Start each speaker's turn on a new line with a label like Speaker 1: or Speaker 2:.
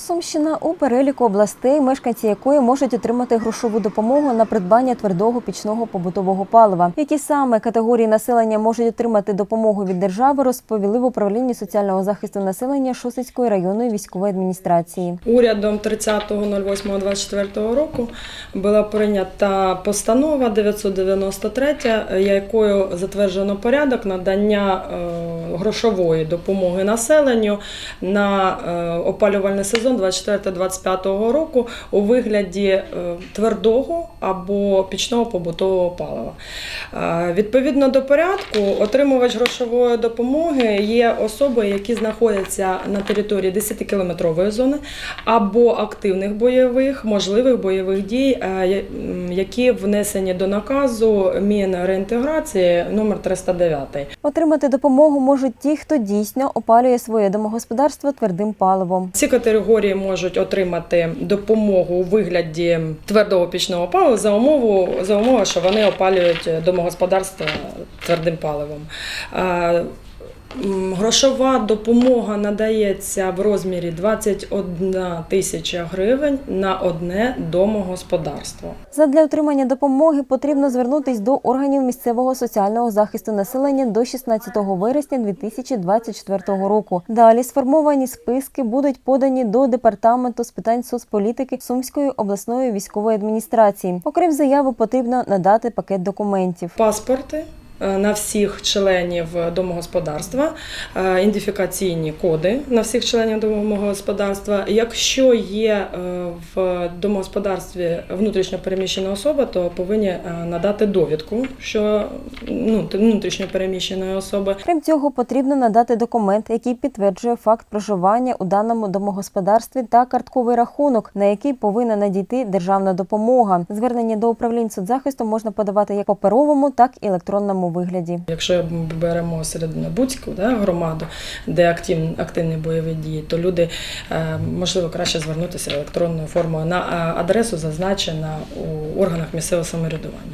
Speaker 1: Сумщина у переліку областей, мешканці якої можуть отримати грошову допомогу на придбання твердого пічного побутового палива. Які саме категорії населення можуть отримати допомогу від держави, розповіли в управлінні соціального захисту населення Шосицької районної військової адміністрації.
Speaker 2: Урядом 30.08.24 року була прийнята постанова 993, якою затверджено порядок надання е, грошової допомоги населенню на е, опалювальний сезон 24-25 року у вигляді е, твердого або пічного побутового палива. Е, Відповідно до порядку, отримувач грошової допомоги є особи, які знаходяться на території 10-кілометрової зони або активних бойових, можливих бойових дій, е, які внесені до наказу Мінреінтеграції номер 309.
Speaker 1: Отримати допомогу можуть ті, хто дійсно опалює своє домогосподарство твердим паливом.
Speaker 2: Ці категорії можуть отримати допомогу у вигляді твердого пічного палива за умову, за умови, що вони опалюють домогосподарство твердим паливом. Грошова допомога надається в розмірі 21 тисяча гривень на одне домогосподарство.
Speaker 1: Задля отримання допомоги потрібно звернутись до органів місцевого соціального захисту населення до 16 вересня 2024 року. Далі сформовані списки будуть подані до департаменту з питань соцполітики Сумської обласної військової адміністрації. Окрім заяви, потрібно надати пакет документів.
Speaker 2: паспорти на всіх членів домогосподарства, е, ідентифікаційні коди на всіх членів домогосподарства. Якщо є е, в домогосподарстві внутрішньо переміщена особа, то повинні е, надати довідку, що ну, внутрішньо переміщеної особи.
Speaker 1: Крім цього, потрібно надати документ, який підтверджує факт проживання у даному домогосподарстві та картковий рахунок, на який повинна надійти державна допомога. Звернення до управлінь соцзахисту можна подавати як паперовому, так і електронному вигляді.
Speaker 2: Якщо беремо Серединобудську да, громаду, де актив, активні бойові дії, то люди е, можливо краще звернутися електронною формою на е, адресу, зазначена у органах місцевого самоврядування.